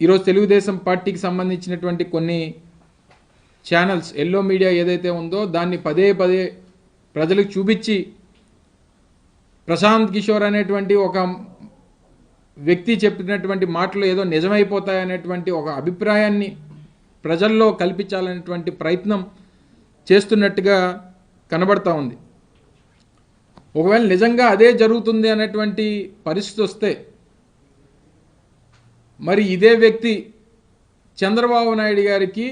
ఈరోజు తెలుగుదేశం పార్టీకి సంబంధించినటువంటి కొన్ని ఛానల్స్ ఎల్లో మీడియా ఏదైతే ఉందో దాన్ని పదే పదే ప్రజలకు చూపించి ప్రశాంత్ కిషోర్ అనేటువంటి ఒక వ్యక్తి చెప్పినటువంటి మాటలు ఏదో నిజమైపోతాయనేటువంటి ఒక అభిప్రాయాన్ని ప్రజల్లో కల్పించాలనేటువంటి ప్రయత్నం చేస్తున్నట్టుగా కనబడతా ఉంది. ఒకవేళ నిజంగా అదే జరుగుతుంది అనేటువంటి పరిస్థితి వస్తే మరి ఇదే వ్యక్తి చంద్రబాబు నాయుడు గారికి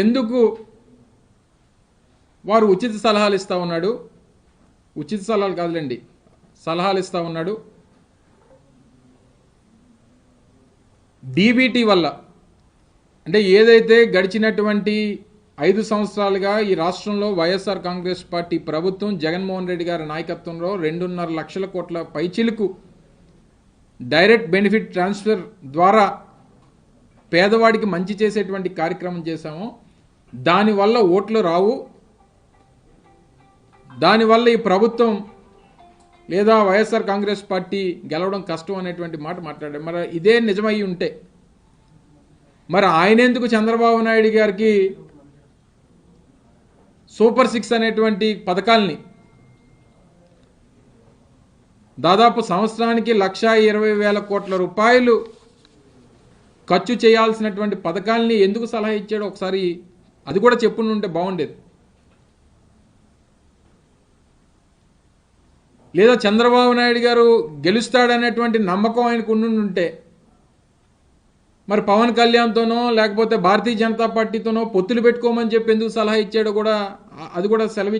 ఎందుకు వారు ఉచిత సలహాలు ఇస్తూ ఉన్నాడు? ఉచిత సలహాలు కాదులేండి సలహాలు ఇస్తూ ఉన్నాడు. డీబీటీ వల్ల అంటే ఏదైతే గడిచినటువంటి ఐదు సంవత్సరాలుగా ఈ రాష్ట్రంలో వైఎస్ఆర్ కాంగ్రెస్ పార్టీ ప్రభుత్వం జగన్మోహన్ రెడ్డి గారి నాయకత్వంలో రెండున్నర లక్షల కోట్ల పైచిలుకు డైరెక్ట్ బెనిఫిట్ ట్రాన్స్ఫర్ ద్వారా పేదవాడికి మంచి చేసేటువంటి కార్యక్రమం చేశాము. దానివల్ల ఓట్లు రావు. దానివల్ల ఈ ప్రభుత్వం లేదా వైఎస్ఆర్ కాంగ్రెస్ పార్టీ గెలవడం కష్టం అనేటువంటి మాట మాట్లాడారు. మరి ఇదే నిజమై ఉంటే మరి ఆయన ఎందుకు చంద్రబాబు నాయుడు గారికి సూపర్ సిక్స్ అనేటువంటి పథకాల్ని దాదాపు సంవత్సరానికి లక్ష ఇరవై వేల కోట్ల రూపాయలు ఖర్చు చేయాల్సినటువంటి పథకాల్ని ఎందుకు సలహా ఇచ్చాడో ఒకసారి అది కూడా చెప్పుండి ఉంటే బాగుండేది. లేదా చంద్రబాబు నాయుడు గారు గెలుస్తాడనేటువంటి నమ్మకం ఆయనకు ఉండుంటే మరి పవన్ కళ్యాణ్తోనో లేకపోతే భారతీయ జనతా పార్టీతోనో పొత్తులు పెట్టుకోమని చెప్పి ఎందుకు సలహా ఇచ్చాడో కూడా అది కూడా సెలవు